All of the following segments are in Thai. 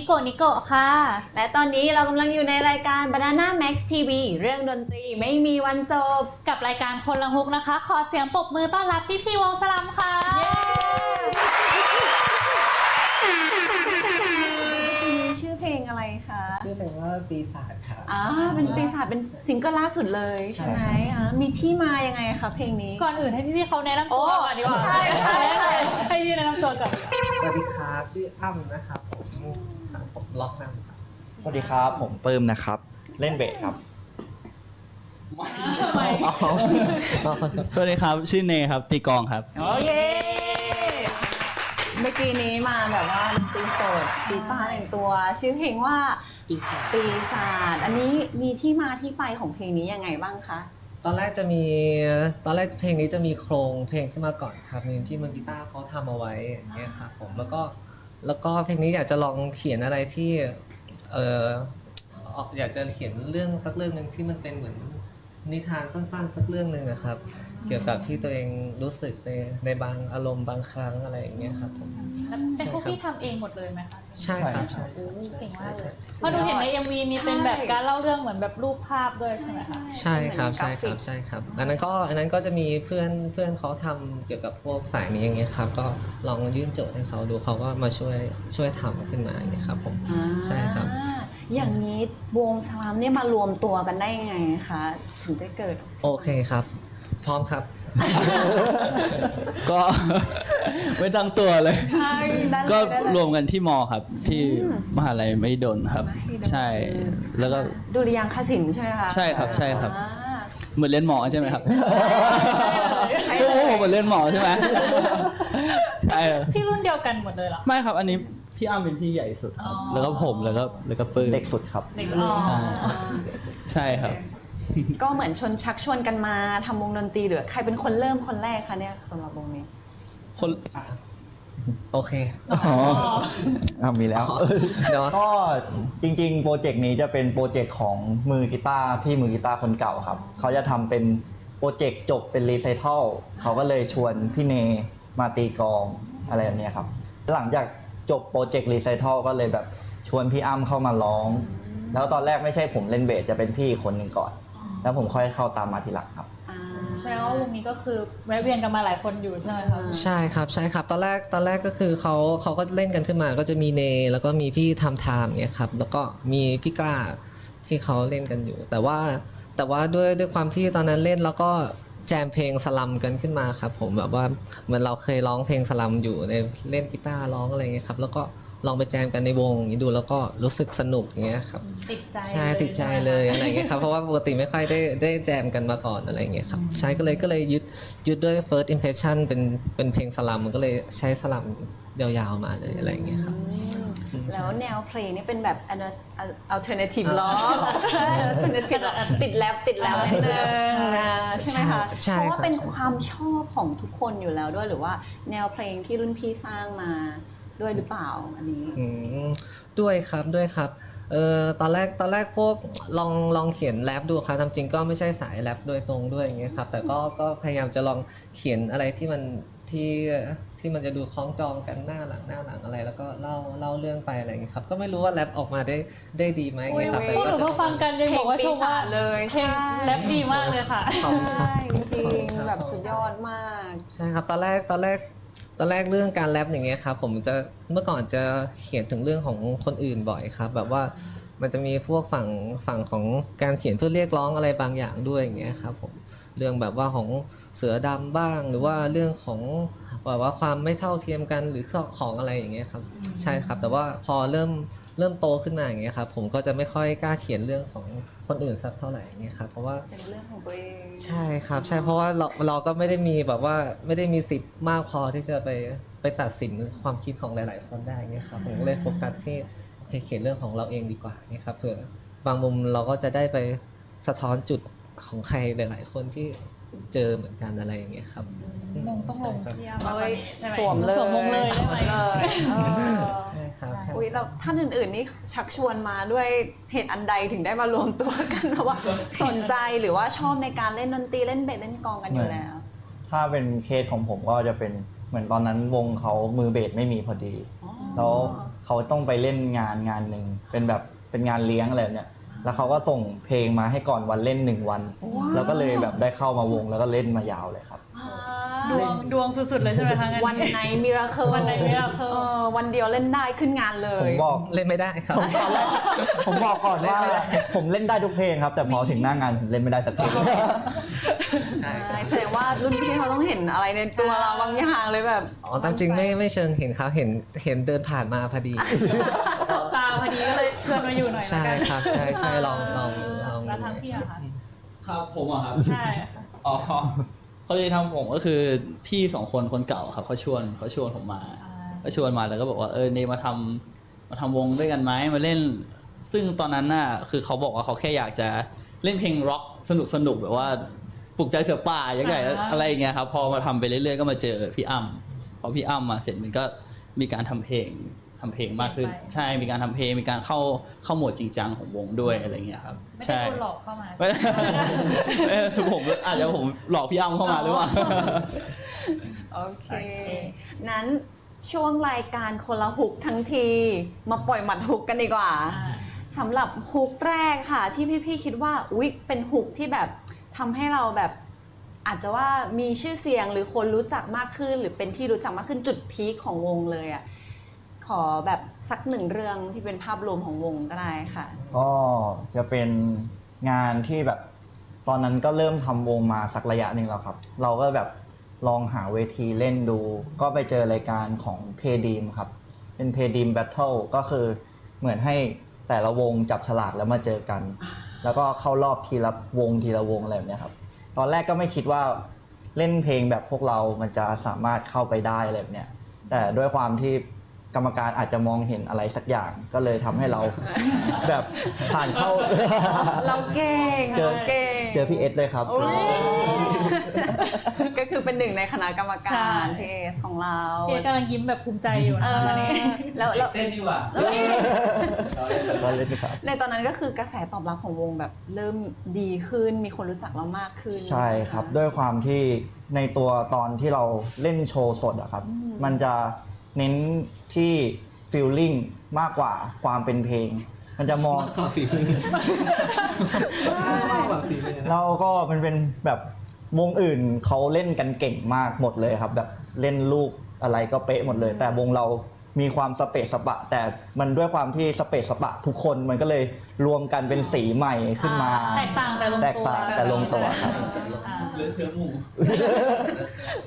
นิโกะนิโกะค่ะ และตอนนี้เรากำลังอยู่ในรายการ Banana Max TV เรื่องดนตรีไม่มีวันจบ กับรายการคนละฮุกนะคะ ขอเสียงปรบมือต้อนรับพี่พี่ๆวงสลัมค่ะ ชื่อเพลงอะไรคะชื่อเพลงว่าปีศาจค่ะ อ่าเป็นปีศาจเป็นซิงเกิลล่าสุดเลยใช่ไหมใช่ครับ อ่ามีที่มายังไงคะเพลงนี้ ก่อนอื่นให้พี่พี่ๆเขาแนะนำตัวโอ้ก่อนดีกว่าใช่ใช่ใช่ ให้พี่แนะนำตัวก่อน สวัสดีครับ ชื่ออ้ำนะครับผม ผมล็อกนะครับสวัสดีครับ ผมปื้มนะครับ เล่นเบสครับ สวัสดีครับ ชื่อเนครับ ตีกลองครับ โอเค เมื่อกี้นี้มาแบบว่าดนตรีสดกีตาร์หนึ่งตัว ชื่อเพลงว่าปีศาจปีศาจอันนี้มีที่มาที่ไปของเพลงนี้ยังไงบ้างคะ ตอนแรกจะมีตอนแรกเพลงนี้จะมีโครงเพลงขึ้นมาก่อนครับมีที่มือกีตาร์เขาทำเอาไว้อย่างเงี้ยครับผมแล้วก็ แล้วก็เพลงนี้อยากจะลองเขียนอะไรที่เออออกอยากจะเขียนเรื่องสักเรื่องหนึ่งที่มันเป็นเหมือนนิทานสั้นๆ สักเรื่องหนึ่งอะครับ เกี่ยวกับที่ตัวเองรู้สึกในในบางอารมณ์บางครั้งอะไรอย่างเงี้ยครับผมเป็นพวกพี่ทำเองหมดเลยไหมคะใช่ครับใช่โอ้ครับเก่งใช่มากเลใช่ยเพราะดูเห็นใน MV มีเป็นแบบการเล่าเรื่องเหมือนแบบรูปภาพด้วยใช่ไหมคะ ใช่ครับเหมืใช่อนคกราฟิรับกใช่ครับอันนั้นก็อันนั้นก็จะมีเพื่อนเพื่อนเขาทำเกี่ยวกับพวกสายนี้อย่างเงี้ยครับ ก็ลองยื่นโจทย์ให้เขาดูเขาก็มาช่วยช่วยทำขึ้นมาอย่างเงี้ยครับผม ใช่ครับ อ่าอย่างนี้วงสลามเนี่ยมารวมตัวกันได้ยังไงคะถึงได้เกิด โอเคครับ พร้อมครับ ก็ ไม่ตั้งตัวเลย ใช่ได้เลยก็ได้เลย รวมกันที่มอครับ ที่มหาลัยไม่ดนครับ ใช่ แล้วก็ดุริยางคศิลป์ใช่ไหมคะใช่ครับใช่ครับ อ่า เหมือนเล่นหมอใช่ไหมครับใช่โอ้เลยโหเหมือนเล่นหมอใช่ไหมใช่ครับที่รุ่นเดียวกันหมดเลยเหรอ ไม่ครับ อันนี้พี่อ้ำเป็นพี่ใหญ่สุดครับอ๋อแล้วก็ผมแล้วก็แล้วก็ปื้มเด็กสุดครับ เด็กอ๋อใช่ใช่ครับ ก็เหมือนชนชักชวนกันมาทำวงดนตรีหรือใครเป็นคนเริ่มคนแรกคะเนี่ยสำหรับวงนี้ คนโอเคอ๋ออะมีแล้วเดี๋ยวก็จริง ๆ โปรเจกต์นี้จะเป็นโปรเจกต์ของมือกีตาร์พี่มือกีตาร์คนเก่าครับ เขาจะทำเป็นโปรเจกต์จบเป็นรีไซเคิลเขาก็เลยชวนพี่เนมาตีกลองอะไรแบบเนี้ยครับ หลังจากจบโปรเจกต์รีไซเคิลก็เลยแบบชวนพี่อ้ำเข้ามาร้อง แล้วตอนแรกไม่ใช่ผมเล่นเบสจะเป็นพี่อีกคนหนึ่งก่อน แล้วผมค่อยเข้าตามมาทีหลังครับ อ่าใช่ว่าวงนี้ก็คือแวะเวียนกันมาหลายคนอยู่ใช่ไหมคะใช่ครับใช่ครับตอนแรกตอนแรกก็คือเขาเขาก็เล่นกันขึ้นมาก็จะมีเน แล้วก็มีพี่ทำไทม์เงี้ยครับแล้วก็มีพี่กล้าที่เขาเล่นกันอยู่ แต่ว่าแต่ว่าด้วยด้วยความที่ตอนนั้นเล่นแล้วก็แจมเพลงสลัมกันขึ้นมาครับผมแบบว่าเหมือนเราเคยร้องเพลงสลัมอยู่ในเล่นกีตาร์ร้องอะไรเงี้ยครับแล้วก็ ลองไปแจมกันในวงอย่างนี้ดูแล้วก็รู้สึกสนุกอย่างเงี้ยครับติดใจใช่ติดใจเลยอะไรเงี้ยครับเพราะว่าปกติไม่ค่อยได้ได้แจมกันมาก่อนอะไรเงี้ยครับใช่ก็เลยก็เลยยึดยึดด้วย first impression เป็นเป็นเพลงสลัมมันก็เลยใช้สลัมยาวๆมาเลยอะไรเงี้ยครับแล้วแนวเพลงนี่เป็นแบบ alternative rock alternative rock ติดแรปติดแรปนิดนึงอ่าใช่ไหมคะใช่เพราะว่าครับเป็นใช่ความชอบของทุกคนอยู่แล้วด้วยหรือว่าแนวเพลงที่รุ่นพี่สร้างมา ด้วยหรือเปล่าอันนี้ อืมด้วยครับด้วยครับเออตอนแรกตอนแรกพวกลองลองเขียนแรปดูครับตามจริงก็ไม่ใช่สายแรปโดยตรงด้วยอย่างเงี้ยครับแต่ก็ก็พยายามจะลองเขียนอะไรที่มันที่ที่มันจะดูคล้องจองกันหน้าหลังหน้าหลังอะไร แล้วก็เล่าเล่าเรื่องไปอะไรอย่างเงี้ยครับก็ไม่รู้ว่าแรปออกมาได้ได้ดีไหมอย่างเงี้ยครับแต่พวกหก็นูจะ เพิ่งฟังกันยังบอกว่าชมว่าเลยเพลงใช่แรปดีมากเลยค่ะ ขอบคุณครับใช่จริงๆแบบสุดยอดมาก ใช่ครับ ตอนแรกตอนแรก ตอนแรกเรื่องการแรปอย่างเงี้ยครับผมจะเมื่อก่อนจะเขียนถึงเรื่องของคนอื่นบ่อยครับ แบบว่ามันจะมีพวกฝั่งฝั่งของการเขียนเพื่อเรียกร้องอะไรบางอย่างด้วยอย่างเงี้ยครับผมเรื่องแบบว่าของเสือดำบ้าง หรือว่าเรื่องของแบบว่าความไม่เท่าเทียมกันหรือของอะไรอย่างเงี้ยครับ ใช่ครับ แต่ว่าพอเริ่มเริ่มโตขึ้นมาอย่างเงี้ยครับผมก็จะไม่ค่อยกล้าเขียนเรื่องของ คนอื่นสักเท่าไหร่อย่างเงี้ยครับเพราะว่า เป็นเรื่องของตัวเองใช่ครับใช่เพราะว่าเราเราก็ไม่ได้มีแบบว่าไม่ได้มีสิทธิ์มากพอที่จะไปไปตัดสินความคิดของหลาย ๆ คนได้เงี้ยครับผมก็เลยโฟกัสที่โอเคเขียนเรื่องของเราเองดีกว่าเนี่ยครับเผื่อบางมุมเราก็จะได้ไปสะท้อนจุดของใครหลาย ๆ คนที่ เจอเหมือนกันอะไรอย่างเงี้ยครับมงต้องลงใช่ครับที่อามาเอ้ยใช่ไหมสวมเลยสวมมงเลยได้ไหม เลยเออใช่ครับใช่อุ้ยแล้วท่านอื่นๆนี่ชักชวนมาด้วยเหตุอันใดถึงได้มารวมตัวกันเพราะว่าสนใจหรือว่าชอบในการเล่นดนตรีเล่นเบสเล่นกลองกันอยู่แล้ว ถ้าเป็นเคสของผมก็จะเป็นเหมือนตอนนั้นวงเขามือเบสไม่มีพอดี แล้วเขาต้องไปเล่นงานงานหนึ่งเป็นแบบเป็นงานเลี้ยงอะไรแบบเนี่ย แล้วเขาก็ส่งเพลงมาให้ก่อนวันเล่นหนึ่งวันว้าวแล้วก็เลยแบบได้เข้ามาวงแล้วก็เล่นมายาวเลยครับ ดวงดวงสุดๆเลยใช่ไหมคะงาวันในมิราเคิลวันใน Miracle วันเดียวเล่นได้ขึ้นงานเลผมยบอกเล่นไม่ได้ครับผมตอนแรกผมบอกก่อนว่าผมเล่นได้ทุกเพลงครับ แต่พอถึงหน้างานผมเล่นไม่ได้สักเพลงใช่ครับแสดงว่ารุ่นพี่เขาต้องเห็นอะไรในตัวเราบางอย่างเลยแบบอ๋อตามจริงไม่ไม่เชิงเห็นครับเห็นเห็นเดินผ่านมาพอดี ชวนมาอยู่หน่อยละใช่กันครับใช่ใช่ลองลองลอง แล้วทางพี่อะคะครับผมอะครับ ใช่ อ๋อเขาเลยทำผมก็คือพี่สองคนคนเก่าครับเขาชวนเขาชวนผมมาก็ชวนมาแล้วก็บอกว่าเออเนมาทำมาทำวงด้วยกันไหมมาเล่น ซึ่งตอนนั้นน่ะคือเขาบอกว่าเขาแค่อยากจะเล่นเพลงร็อกสนุกสนุกแบบว่าปลุกใจเสือป่าอย่างไงอะไรอย่างเงี้ยครับพอมาทำไปเรื่อยๆก็มาเจอพี่อ้ำพอพี่อ้ำมาเสร็จมันก็มีการทำเพลง ทำเพลงมากขึ้น ใช่มีการทำเพลงมีการเข้าเข้าโหมดจริงจังของวงด้วยอะไรเงี้ยครับไม่ได้ใช่โดนหลอกเข้ามา ไม่ได้เออผมอาจจะผมหลอกพี่อ้ำเข้ามาหรือเปล่าโอเคโอเค นั้นช่วงรายการคนละฮุกทั้งที มาปล่อยหมัดฮุกกันดีกว่าอ่าสำหรับฮุกแรกค่ะ ที่พี่ๆคิดว่าอุ๊ยเป็นฮุกที่แบบทำให้เราแบบ อาจจะว่ามีชื่อเสียงหรือคนรู้จักมากขึ้น หรือเป็นที่รู้จักมากขึ้นจุดพีคของวงเลยอะข อแบบสักหนึ่งเรื่องที่เป็นภาพรวมของวงก็ได้ค่ะ ก็จะเป็นงานที่แบบตอนนั้นก็เริ่มทำวงมาสักระยะหนึ่งแล้วครับ เราก็แบบลองหาเวทีเล่นดู ก็ไปเจอรายการของเพดีมครับ เป็นเพดีมแบทเทิลก็คือเหมือนให้แต่ละวงจับฉลากแล้วมาเจอกัน แล้วก็เข้ารอบทีละวงทีละวงอะไรแบบเนี้ยครับ ตอนแรกก็ไม่คิดว่าเล่นเพลงแบบพวกเรามันจะสามารถเข้าไปได้อะไรแบบเนี้ยแต่ด้วยความที่ กรรมการอาจจะมองเห็นอะไรสักอย่างก็เลยทำให้เรา แบบผ่านเข้า เราเก่งเจอ เราเก่งเจอพี่เอสเลยครับ โอ้ยก็คือเป็นหนึ่งในคณะกรรมใช่การพีเอสของเราพี่กำลังยิ้มแบบภูมิใจอยู่เอนะอตอนนี้ แล้วแล้ว เส้นดีกว่าก็เล่นครับ ในตอนนั้นก็คือกระแสตอบรับของวงแบบเริ่มดีขึ้น มีคนรู้จักเรามากขึ้นใช่ครับ ด้วยความที่ในตัวตอนที่เราเล่นโชว์สดอะครับ มันจะ เน้นที่ฟีลลิ่งมากกว่าความเป็นเพลง มันจะมองก็ฝีมือมากกว่าฝีมือนะแล้วก็มันเป็นแบบวงอื่นเขาเล่นกันเก่งมากหมดเลยครับ แบบเล่นลูกอะไรก็เป๊ะหมดเลย แต่วงเรามีความสเปซสปะ แต่มันด้วยความที่สเปซสปะ ทุกคนมันก็เลยรวมกันเป็นสีใหม่ขึ้นมา แตกต่างแต่ลงตัว แตกต่างแต่ลงตัวครับ อ่า เหลือเธอหมู่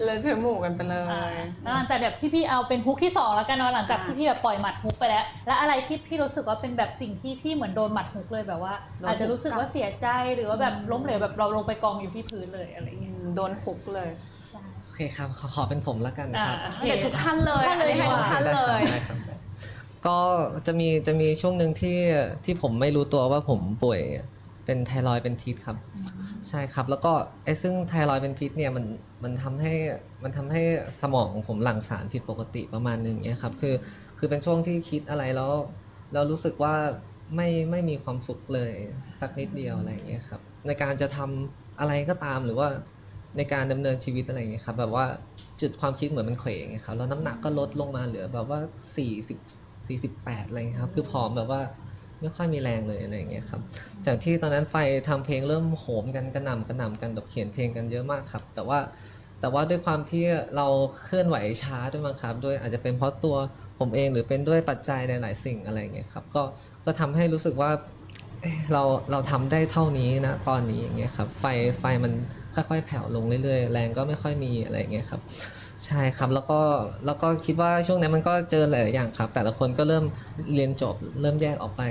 เลยเธอหมู่กันไปเลอ่ายแล้วหลังจากแบบพี่ๆเอาเป็นฮุกที่สองแล้วกันเนาะหลังจากอ่าที่พี่แบบปล่อยหมัดฮุกไปแล้ว แล้วอะไรที่พี่รู้สึกว่าเป็นแบบสิ่งที่พี่เหมือนโดนหมัดฮุกเลยแบบว่าโดนฮุกอาจจะรู้สึกว่าเสียใจหรือว่าแบบล้มเหลวแบบเราลงไปกองอยู่ที่พื้นเลยอะไรอืเงี้ยมโดนฮุกเลยใช่โอเคครับขอขอเป็นผมแล้วกันนะครับอ่าเดี๋ยวทุกท่านเลยท่านเลยอันนี้ให้ดีกว่าทุกท่านเลยได้ครับได้ครับก็จะมีจะมีช่วงหนึ่งที่ที่ผมไม่รู้ตัวว่าผมป่วย เป็นไทรอยด์เป็นพิษครับ ใช่ครับ แล้วก็ไอ้ซึ่งไทรอยด์เป็นพิษเนี่ยมันมันทำให้มันทำให้สมองของผมหลั่งสารผิดปกติประมาณหนึงเนี่ยครับคือคือเป็นช่วงที่คิดอะไรแล้วแล้วรู้สึกว่าไม่ไม่มีความสุขเลยสักนิดเดียวอะไรอย่างเงี้ยครับในการจะทำอะไรก็ตามหรือว่าในการดำเนินชีวิตอะไรอย่างเงี้ยครับแบบว่าจุดความคิดเหมือนมันเขวอย่างเงี้ยครับแล้วน้ำหนักก็ลดลงมาเหลือแบบว่า 40 48อะไรเงี้ยครับคือผอมแบบว่า ไม่ค่อยมีแรงเลยอะไรอย่างเงี้ยครับ จากที่ตอนนั้นไฟทำเพลงเริ่มโหมกันกระหน่ำกระหน่ำกันแบบเขียนเพลงกันเยอะมากครับ แต่ว่าแต่ว่าด้วยความที่เราเคลื่อนไหวช้าด้วยมั้งครับด้วยอาจจะเป็นเพราะตัวผมเองหรือเป็นด้วยปัจจัยหลายๆสิ่งอะไรอย่างเงี้ยครับก็ก็ทำให้รู้สึกว่าเราเราทำได้เท่านี้นะตอนนี้อย่างเงี้ยครับไฟไฟมันค่อยๆแผ่วลงเรื่อยๆ แรงก็ไม่ค่อยมีอะไรอย่างเงี้ยครับ ใช่ครับแล้วก็แล้วก็คิดว่าช่วงนั้นมันก็เจอหลายๆอย่างครับ แต่ละคนก็เริ่มเรียนจบ เริ่มแยกออกไป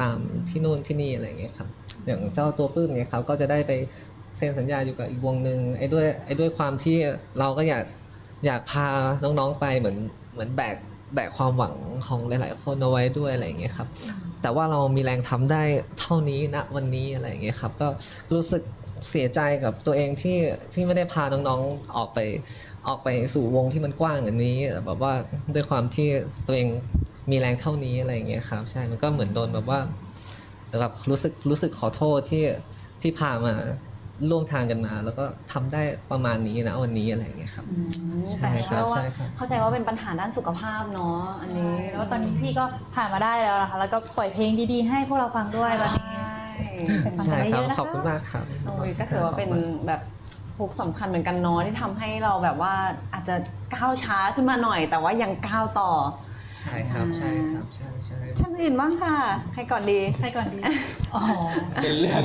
ตามที่นู่นที่นี่อะไรอย่างเงี้ยครับอย่างเจ้าตัวปื้มเนี่ยครับก็จะได้ไปเซ็นสัญญาอยู่กับอีกวงหนึ่งไอ้ด้วยไอ้ด้วยความที่เราก็อยากอยากพาน้องๆไปเหมือนเหมือนแบกแบกความหวังของหลาย ๆ คนเอาไว้ด้วยอะไรอย่างเงี้ยครับแต่ว่าเรามีแรงทำได้เท่านี้ณวันนี้อะไรอย่างเงี้ยครับก็รู้สึก เสียใจกับตัวเองที่ที่ไม่ได้พาน้องๆออกไปออกไปสู่วงที่มันกว้างอย่างนี้แต่แบบว่าด้วยความที่ตัวเองมีแรงเท่านี้อะไรอย่างเงี้ยครับใช่มันก็เหมือนโดนแบบว่าแบบรู้สึกรู้สึกขอโทษที่ที่พามาร่วมทางกันมา แล้วก็ทำได้ประมาณนี้นะวันนี้อะไรอย่างเงี้ยครับอืมใช่แต่ครับเชื่อว่าใช่ครับเข้าใจว่าเป็นปัญหาด้านสุขภาพเนาะอันนี้แล้วตอนนี้พี่ก็ผ่านมาได้แล้วนะคะแล้วก็ปล่อยเพลงดีๆ ให้พวกเราฟังด้วยวันนี้ไปฟัง ใช่กันครับเยอะๆนะคะขอบคุณมากครับ โอ้ยก็ถือว่าเป็นแบบฮุกสำคัญเหมือนกันเนาะที่ทำให้เราแบบว่าอาจจะก้าวช้าขึ้นมาหน่อย แต่ว่ายังก้าวต่อ ใช่ครับ ใช่ครับ ใช่ใช่ท่านอื่นบ้างค่ะ ใครก่อนดี ใครก่อนดี อ๋อ เป็นเรื่อง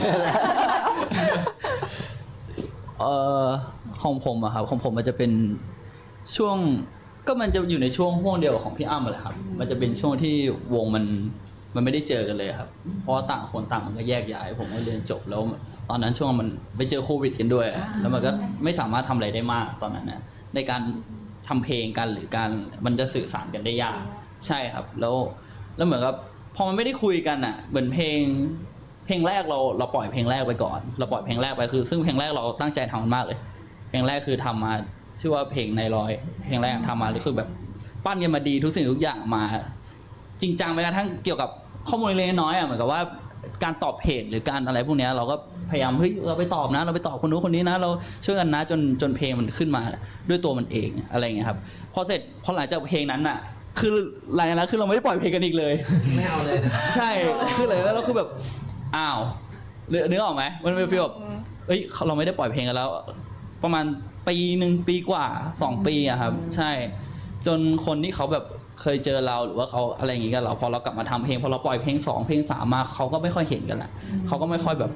เอ่อของผมอะครับของผมมันจะเป็นช่วงก็มันจะอยู่ในช่วงห่วงเดียวกับของพี่อ้ำแหละครับ มันจะเป็นช่วงที่วงมัน มันไม่ได้เจอกันเลยครับ เพราะต่างคนต่างมันก็แยกย้าย ผมก็เรียนจบแล้ว ตอนนั้นช่วงมันไปเจอโควิดกันด้วย แล้วมันก็ไม่สามารถทำอะไรได้มากตอนนั้นนะในการทำเพลงกันหรือการมันจะสื่อสารกันได้ยากใช่ครับ แล้วแล้วเหมือนกับพอมันไม่ได้คุยกันอะ เหมือนเพลง เพลงแรกเราเราปล่อยเพลงแรกไปก่อน เราปล่อยเพลงแรกไปคือ ซึ่งเพลงแรกเราตั้งใจทำมันมากเลย เพลงแรกคือทำมาชื่อว่าเพลงในรอย เพลงแรกทำมาคือแบบ ปั้นกันมาดีทุกสิ่งทุกอย่างมา จริงจังไปกระทั่งเกี่ยวกับ ข้อมูลเล็กๆน้อยๆอะเหมือนกับว่าการตอบเพจหรือการอะไรพวกเนี้ยเราก็พยายามเฮ้ยเราไปตอบนะ เราไปตอบคนนู้นคนนี้นะ เราช่วยกันนะจนจนเพลงมันขึ้นมาด้วยตัวมันเองอะไรอย่างเงี้ยครับพอเสร็จพอหลังจากเพลงนั้นอะ คือหลังจากนั้นคือเราไม่ได้ปล่อยเพลงกันอีกเลย ไม่เอาเลยนะใช่คือเลยแล้วเราคือแบบอ้าวเนื้อนึกออกไหมมันเป็นฟีลแบบเอ้ยเราไม่ได้ปล่อยเพลงกันแล้ว ประมาณปีหนึ่งปีกว่าสองปีอะครับ ใช่ จนคนที่เขาแบบ เคยเจอเราหรือว่าเขาอะไรอย่างงี้กันเราพอเรากลับมาทำเพลงพอเราปล่อยเพลงสองเพลงสามมาเขาก็ไม่ค่อยเห็นกันละเขาก็ไม่ค่อยแบบ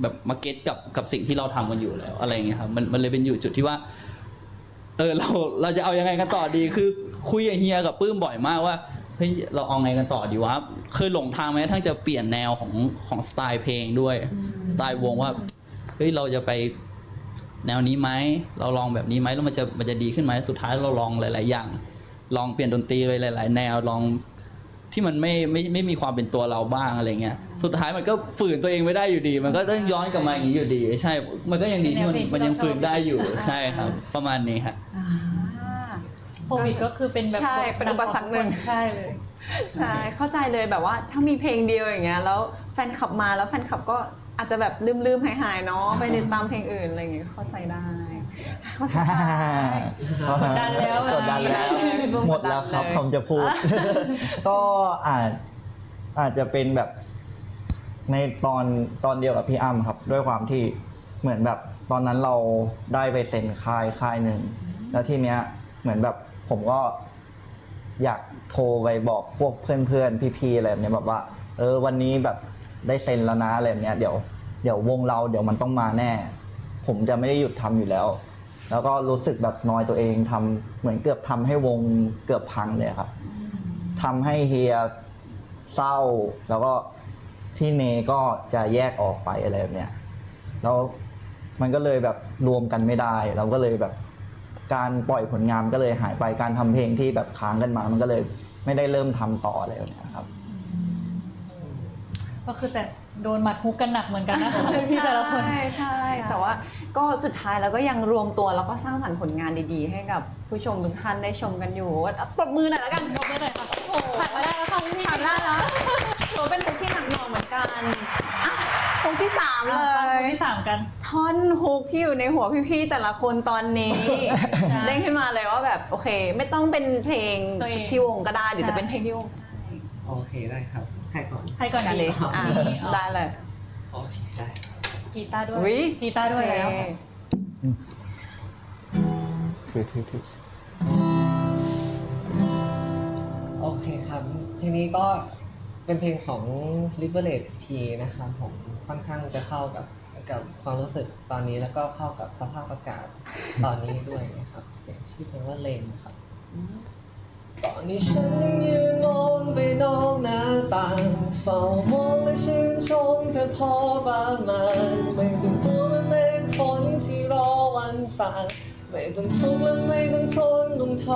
แบบมาเก็ตกับกับสิ่งที่เราทำกันอยู่แล้ว อะไรอย่างเงี้ยครับมันมันเลยเป็นอยู่จุดที่ว่า เออเราเราจะเอายังไงกันต่อดีคือคุยกับเฮียกับปื้มบ่อยมากว่าเฮ้ยเราเอาไงกันต่อดีวะเคยหลงทางไหมทั้งจะเปลี่ยนแนวของของสไตล์เพลงด้วยสไตล์วงว่าเฮ้ยเราจะไปแนวนี้ไหมเราลองแบบนี้ไหมแล้วมันจะมันจะดีขึ้นไหมสุดท้ายเราลองหลาย ๆ อย่าง ลองเปลี่ยนดนตรีไปหลาย ๆ แนวลองที่มันไม่ไม่ไม่มีความเป็นตัวเราบ้างอะไรเงี้ย สุดท้ายมันก็ฝืนตัวเองไม่ได้อยู่ดี มันก็ต้องย้อนกลับมาอย่างนี้อยู่ดี ใช่ มันก็ยังดีที่มันมันยังฝืนได้อยู่ ใช่ครับ ประมาณนี้ครับอ่าโควิดก็คือเป็นแบบใช่เป็นอุปสรรคหนึ่งใช่เลยใช่เข้าใจเลยแบบว่าถ้ามีเพลงเดียวอย่างเงี้ยแล้วแฟนคลับมาแล้วแฟนคลับก็ อาจจะแบบลืมๆหายๆเนาะไปติดตามเพลงอื่นอะไรอย่างเงี้ยเข้าใจได้เข้าใจได้ กดดันแล้วกดดันแล้วพี่บูมหมดแล้วครับกดดันเลยคำจะพูด ก็อาจอาจจะเป็นแบบในตอนตอนเดียวกับพี่อ้ำครับ ด้วยความที่เหมือนแบบตอนนั้นเราได้ไปเซ็นค่ายค่ายหนึ่งแล้วทีเนี้ยเหมือนแบบผมก็อยากโทรไปบอกพวกเพื่อนๆพี่ๆอะไรแบบเนี้ยแบบว่า เออวันนี้แบบ ได้เซ็นแล้วนะอะไรแบบเนี้ยเดี๋ยวเดี๋ยววงเราเดี๋ยวมันต้องมาแน่ ผมจะไม่ได้หยุดทำอยู่แล้ว แล้วก็รู้สึกแบบน้อยตัวเองทำเหมือนเกือบทำให้วงเกือบพังเลยครับทำให้เฮียเศร้าแล้วก็พี่เนก็จะแยกออกไปอะไรแบบเนี้ยแล้วมันก็เลยแบบรวมกันไม่ได้ เราก็เลยแบบการปล่อยผลงานก็เลยหายไปการทำเพลงที่แบบค้างกันมา มันก็เลยไม่ได้เริ่มทำต่ออะไรแบบนี้ครับ ก็คือแต่โดนหมัดฮุกกันหนักเหมือนกันนะคะพี่แต่ละคนใช่ใช่แต่ว่าก็สุดท้ายแล้วก็ยังรวมตัวแล้วก็สร้างสรรค์ผลงานดีๆ ให้กับผู้ชมทุกท่านได้ชมกันอยู่อะปรบมือหน่อยแล้วกันปรบมือหน่อยค่ะโอ้โหผ่านมาได้แล้วค่ะพี่ผ่านได้แล้วถือว่าเป็นฮุกที่หนักหน่วงเหมือนกันอะฮุกที่สามเลฟังยคนที่สามกัน ท่อนฮุกที่อยู่ในหัวพี่ๆแต่ละคนตอนนี้ใช่เด้งขึ้นมาเลยว่าแบบโอเค ไม่ต้องเป็นเพลงตัวเองที่วงก็ได้หรือใช่จะเป็นเพลงที่วงก็ได้โอเคได้ครับ ใครก่อน ใครก่อนกันดีเลยอะนี่อ๋อได้เลยโอเคได้กีตาร์ด้วยอุ๊ยกีตาร์ด้วยแล้วโอเคถือถือถือโอเคครับเพลงนี้ก็เป็นเพลงของ Liberate P นะครับผมค่อนข้างจะเข้ากับกับความรู้สึกตอนนี้แล้วก็เข้ากับสภาพอากาศตอนนี้ด้วยนะครับเป็นชื่อเพลงว่าเลนครับ ตอนนี้ฉันยังยืนมองไปนอกหน้าต่างเฝ้ามองและชื่นชมแค่พอประมาณไม่ต้องกลัวมันเป็นฝนที่รอวันสางไม่ต้องทุกข์และไม่ต้องทนต้องท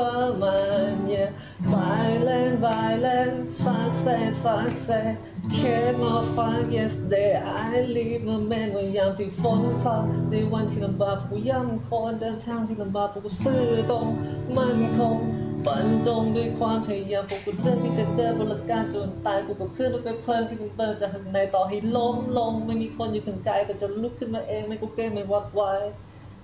รมาน yeah violent violent success success came my fun yesterday I leave my man ว่ายามที่ฝนพรำในวันที่ลำบากผู้ย่ำคนเดินทางที่ลำบากผู้ก็ซื่อตรงมั่นคง บรรจงด้วยความพยายามพวกกูเดินที่จะเดินบนหลักการจนตายกูกับเพื่อนเราไปเพลินที่มันเบิร์นจากข้างในต่อให้ล้มลง ไม่มีคนอยู่ข้างกายก็จะลุกขึ้นมาเองไม่กูเก้ไม่วัดไว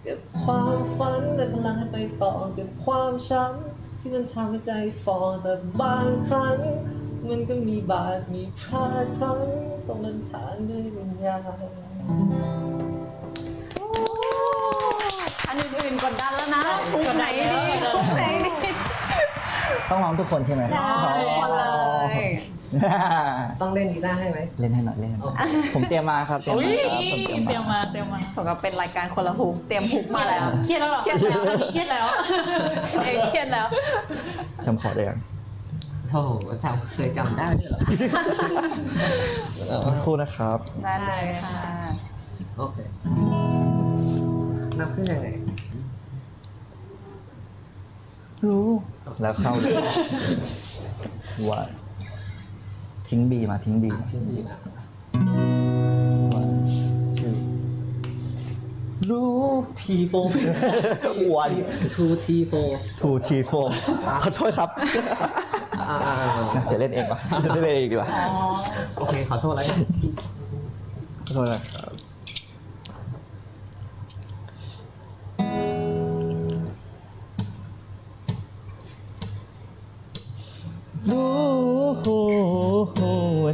เก็บความฝันและพลังให้ไปต่อเก็บความช้ำที่มันทำให้ใจฟอแต่บางครั้ง มันก็มีบาดมีพลาดพลั้งต้องมันผ่านด้วยวิญญาณอันอื่นๆกดดันแล้วนะฮุกไหนดีฮุกไหนดี ต้องร้องทุกคนใช่ไหมใช่ทุกคนเลย ต้องเล่นกีตาร์ให้ไหมเล่นให้หน่อยเล่นให้หน่อยผมเตรียมมาครับเตรียมอุ้ยมาครับผมเตเตรีรียยมมมามาเตรียมมาสมกับเป็นรายการคนละฮุกเตรียมฮุกมาแล้ว เครียดแล้วเหรอเครียดแล้วเครียดแล้วเอยเครียดแล้ว จำขอได้ยังโธ่จำเคยจำได้ด้วยเหรอสักครู่นะครับ ได้เลยค่ะ โอเค นับขึ้นยังไง รู้แล้วเข้าเลยว่าทิ้งบีมาทิ้งบีอะชื่อดีนะ One, two รู้ทีโฟ One ทูทีโฟ two three four ขอโทษครับอ่าอ่าอ่าเดี๋ยวเล่นเองปะเล่นเองดีกว่าโอเคขอโทษแล้วขอโทษนะครับ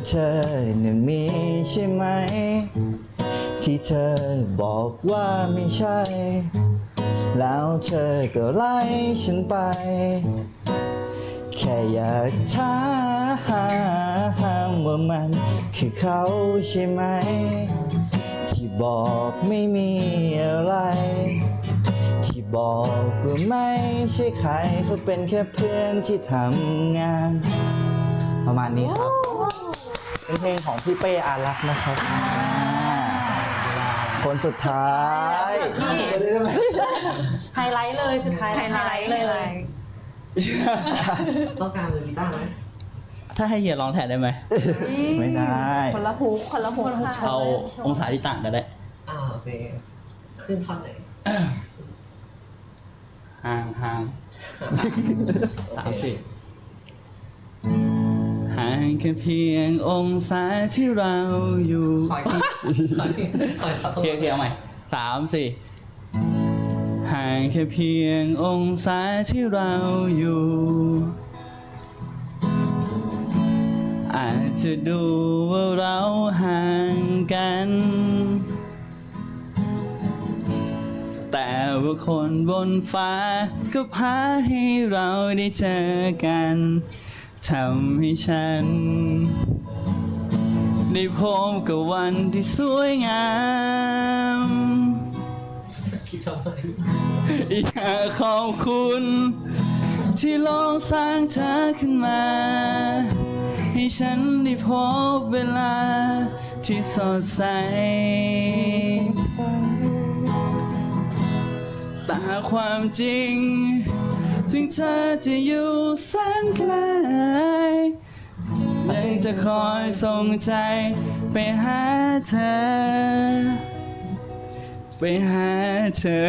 เธอนั้นมีใช่ไหม ที่เธอบอกว่าไม่ใช่ แล้วเธอก็ไล่ฉันไป แค่อยากถามว่ามันคือเขาใช่ไหม ที่บอกไม่มีอะไรที่บอกว่าไม่ใช่ใครเขาเป็นแค่เพื่อนที่ทำงาน ประมาณนี้ครับ เป็นเพลงของพี่เป้อารักษ์นะครับอ่าคนสุดท้ายไฮไลท์เลยสุดท้ายไฮไลท์เลยเลย ต้องการมือกีตาร์ไหมถ้าให้เฮียร้องแทนได้ไหม ไม่ได้ คนละฮุกคนละฮุกค่ะเอาองศาที่ต่างกันได้อ่าโอเคขึ้นท่อนไหนห่างห่างสามสิบห่างแค่เพียงองศาที่เราอยู่คอยที่คอยที่คอยขอโทษเพียงเพียงใหม่สามสี่ห่างแค่เพียงองศาที่เราอยู่ อาจจะดูว่าเราห่างกัน แต่ว่าคนบนฟ้าก็พาให้เราได้เจอกัน ทำให้ฉัน ได้พบกับวันที่สวยงาม อยากขอบคุณ ที่ลองสร้างเธอขึ้นมา ให้ฉันได้พบเวลาที่สดใส แต่ความจริง ถึงเธอจะอยู่แสนไกลยังจะคอยส่งใจไปหาเธอ ไปหาเธอ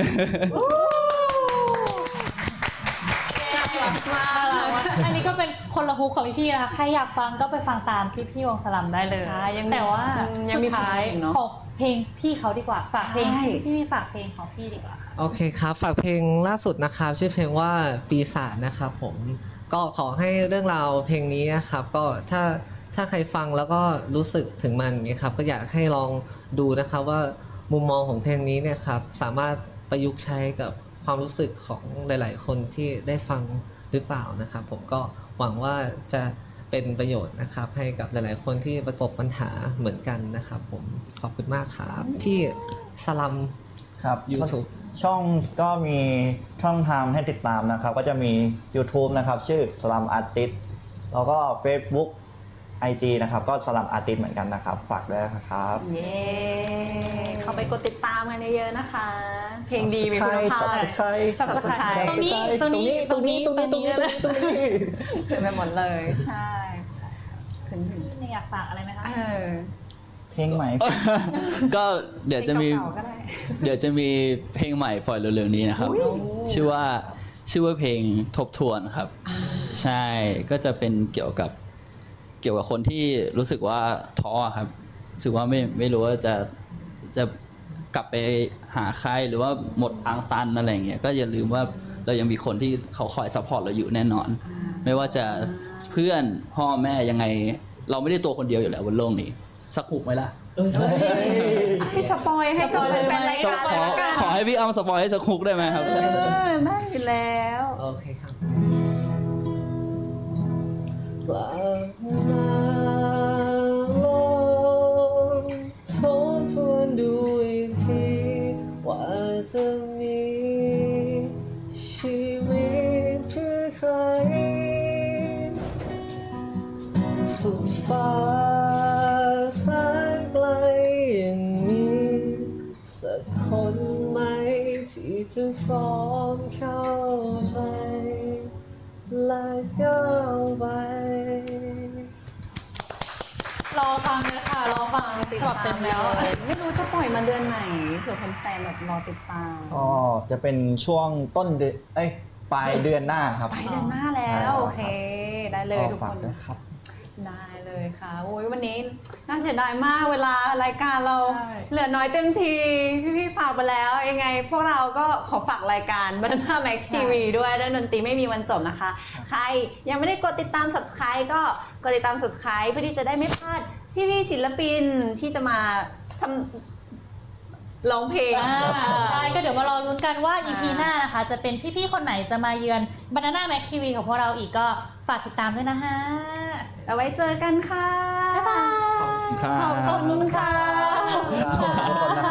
อันนี้ก็เป็นคนละฮุกของพี่ๆนะคะ ใครอยากฟังก็ไปฟังตามพี่ๆวงสลัมได้เลย ใช่ยังมีแต่ว่ายังสุมีดท้ายเพลงอีกเนอะ ของ เพลงพี่เขาดีกว่า ฝากเพลงใช่ พี่ๆฝากเพลงของพี่ดีกว่าโอเคครับ ฝากเพลงล่าสุดนะครับชื่อเพลงว่าปีศาจนะครับผมก็ขอให้เรื่องราวเพลงนี้นะครับก็ถ้าถ้าใครฟังแล้วก็รู้สึกถึงมันนี้ครับก็อยากให้ลองดูนะครับว่ามุมมองของเพลงนี้เนี่ยครับสามารถประยุกต์ใช้กับความรู้สึกของหลาย ๆ คนที่ได้ฟังหรือเปล่านะครับ ผมก็หวังว่าจะ เป็นประโยชน์นะครับ ให้กับหลาย ๆ คนที่ประสบปัญหาเหมือนกันนะครับผมขอบคุณมากครับที่สลัม ครับ YouTube ช่องก็มีช่องทางให้ติดตามนะครับ ก็จะมี YouTube นะครับ ชื่อ Slum Artist แล้วก็ Facebook IG นะครับ ก็ Slum Artist เหมือนกันนะครับ ฝากด้วยนะครับ เย้ เข้าไปกดติดตามกันเยอะๆนะคะ เพลงดีมีคุณภาพ Subscribe Subscribe ตรงนี้ตรงนี้ตรงนี้ตรงนี้ตรงนี้ตรงนี้ตรงนี้ ไปหมดเลย ใช่ถึงถึง อยากฝากอะไรไหมคะเออ เพลงใหม่ ก็เดี๋ยวจะมีเพลงเก่าๆก็ได้ เดี๋ยวจะมีเพลงใหม่ปล่อยเร็วๆนี้นะครับ ชื่อว่าชื่อว่าเพลงทบทวนครับ ใช่ก็จะเป็นเกี่ยวกับเกี่ยวกับคนที่รู้สึกว่าท้ออะครับรู้สึกว่าไม่ไม่รู้ว่าจะจะกลับไปหาใครหรือว่าหมดทางตันอะไรอย่างเงี้ยก็อย่าลืมว่าเรายังมีคนที่เขาคอยซัพพอร์ตเราอยู่แน่นอน ไม่ว่าจะ เพื่อนพ่อแม่ยังไง เราไม่ได้ตัวคนเดียวอยู่แล้วบนโลกนี้สักหุกไหมล่ะให้สปอยให้กับแฟนรายสักการขอแล้วกันขอให้พี่อ้ำสปอยให้สักคุกได้ไหมครับเออได้อยู่แล้วโอเคครับกลับมาลองทบทวนดูอีกทีว่าจะมีชีวิตเพื่อใคร ฟ้าแสนไกลยังมีสักคนไหมที่จะพร้อมเข้าใจและก้าวไป รอฟังเลยค่ะ รอฟังฉบับเต็มแล้ว ไม่รู้จะปล่อยมาเดือนไหนเผื่อแฟนๆแบบรอติดตามก็จะเป็นช่วงต้นเดือนเอ้ยปลายเดือนหน้าครับ ไปเดือนหน้าแล้ว โอเค ได้เลยทุกฝาคกน ด้วยครับ ได้เลยค่ะโอ้ยวันนี้น่าเสียดายมากเวลารายการเรา ใช่ เหลือน้อยเต็มที พี่ๆฝากไปแล้ว ยังไง พวกเราก็ขอฝากรายการ b a n a n a Max TV ด้วยด้านดนตรีไม่มีวันจบนะคะ ใครยังไม่ได้กดติดตาม subscribe ก็กดติดตาม subscribe เพื่อที่จะได้ไม่พลาดพี่ๆศิลปินที่จะมาทำ ร้องเพลงอ่าใช่ก็เดี๋ยวมารอลุ้นกันว่า EP อ่าหน้านะคะ จะเป็นพี่ๆคนไหนจะมาเยือน Banana Mac TV ของพวกเราอีกก็ฝากติดตามด้วยนะคะ เอาไว้เจอกันค่ะ บ๊ายบายขอบคุณครับขอบคุณค่ะ ขอบคุณทุกคนนะครับ